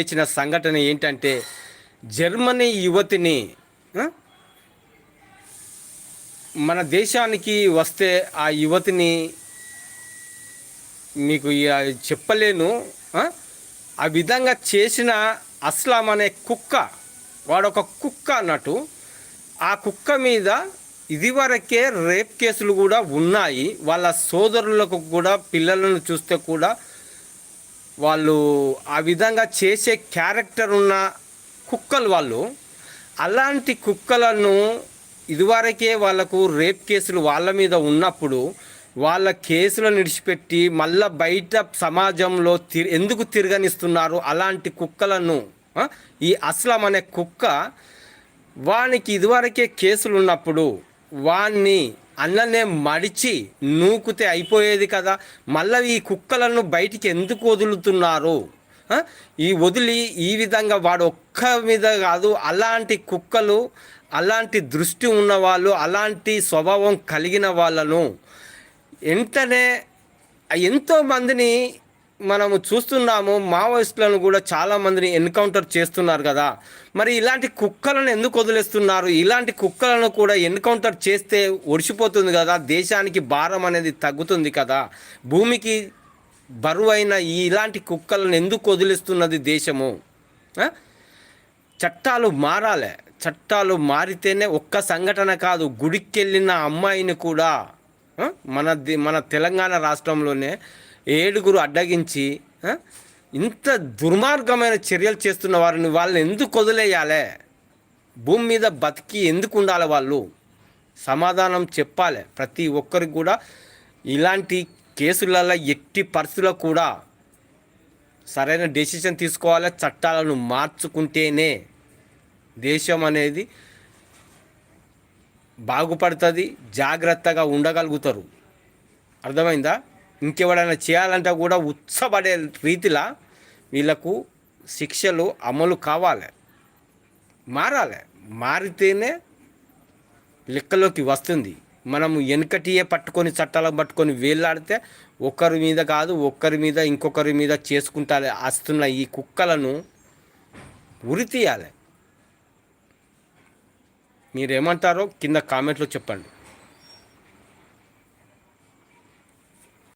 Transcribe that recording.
ఇచ్చిన సంఘటన ఏంటంటే జర్మనీ యువతిని మన దేశానికి వస్తే ఆ యువతిని మీకు చెప్పలేను ఆ? విధంగా చేసిన అస్లాం అనే కుక్క వాడొక కుక్క అన్నట్టు ఆ కుక్క మీద ఇదివరకే రేప్ కేసులు కూడా ఉన్నాయి వాళ్ళ సోదరులకు కూడా పిల్లలను చూస్తే కూడా వాళ్ళు ఆ విధంగా చేసే క్యారెక్టర్ ఉన్న కుక్కలు వాళ్ళు అలాంటి కుక్కలను ఇదివరకే వాళ్ళకు రేప్ కేసులు వాళ్ళ మీద ఉన్నప్పుడు వాళ్ళ కేసులను విడిచిపెట్టి మళ్ళా బయట సమాజంలో తి ఎందుకు తిరగనిస్తున్నారు అలాంటి కుక్కలను ఈ అస్లం అనే కుక్క వానికి ఇదివరకే కేసులు ఉన్నప్పుడు వాణ్ణి అన్ననే మడిచి నూకుతే అయిపోయేది కదా. మళ్ళీ ఈ కుక్కలను బయటికి ఎందుకు వదులుతున్నారు? ఈ వదిలి ఈ విధంగా వాడు ఒక్క మీద కాదు అలాంటి కుక్కలు అలాంటి దృష్టి ఉన్నవాళ్ళు అలాంటి స్వభావం కలిగిన వాళ్ళను వెంటనే ఎంతో మందిని మనము చూస్తున్నాము మావోయిస్టులను కూడా చాలామందిని ఎన్కౌంటర్ చేస్తున్నారు కదా. మరి ఇలాంటి కుక్కలను ఎందుకు వదిలేస్తున్నారు? ఇలాంటి కుక్కలను కూడా ఎన్కౌంటర్ చేస్తే ఒడిసిపోతుంది కదా. దేశానికి భారం అనేది తగ్గుతుంది కదా. భూమికి బరువైన ఈ ఇలాంటి కుక్కలను ఎందుకు వదిలేస్తున్నది దేశము? చట్టాలు మారాలి. చట్టాలు మారితేనే ఒక్క సంఘటన కాదు గుడికెళ్ళిన అమ్మాయిని కూడా మన మన తెలంగాణ రాష్ట్రంలోనే ఏడుగురు అడ్డగించి ఇంత దుర్మార్గమైన చర్యలు చేస్తున్న వారిని వాళ్ళని ఎందుకు వదిలేయాలి? భూమి మీద బతికి ఎందుకు ఉండాలి వాళ్ళు? సమాధానం చెప్పాలి. ప్రతి ఒక్కరికి కూడా ఇలాంటి కేసులలో ఎట్టి పరిస్థితుల్లో కూడా సరైన డెసిషన్ తీసుకోవాలి? చట్టాలను మార్చుకుంటేనే దేశం అనేది బాగుపడుతుంది జాగ్రత్తగా ఉండగలుగుతారు. అర్థమైందా? ఇంకెవడైనా చేయాలంటే కూడా ఉత్సపడే రీతిలా వీళ్ళకు శిక్షలు అమలు కావాలి. మారాలి. మారితేనే లెక్కలోకి వస్తుంది. మనము వెనకటియే పట్టుకొని చట్టాలను పట్టుకొని వేలాడితే ఒకరి మీద కాదు ఒక్కరి మీద ఇంకొకరి మీద చేసుకుంటా వస్తున్న ఈ కుక్కలను ఉరి తీయాలి. మీరేమంటారో కింద కామెంట్లో చెప్పండి.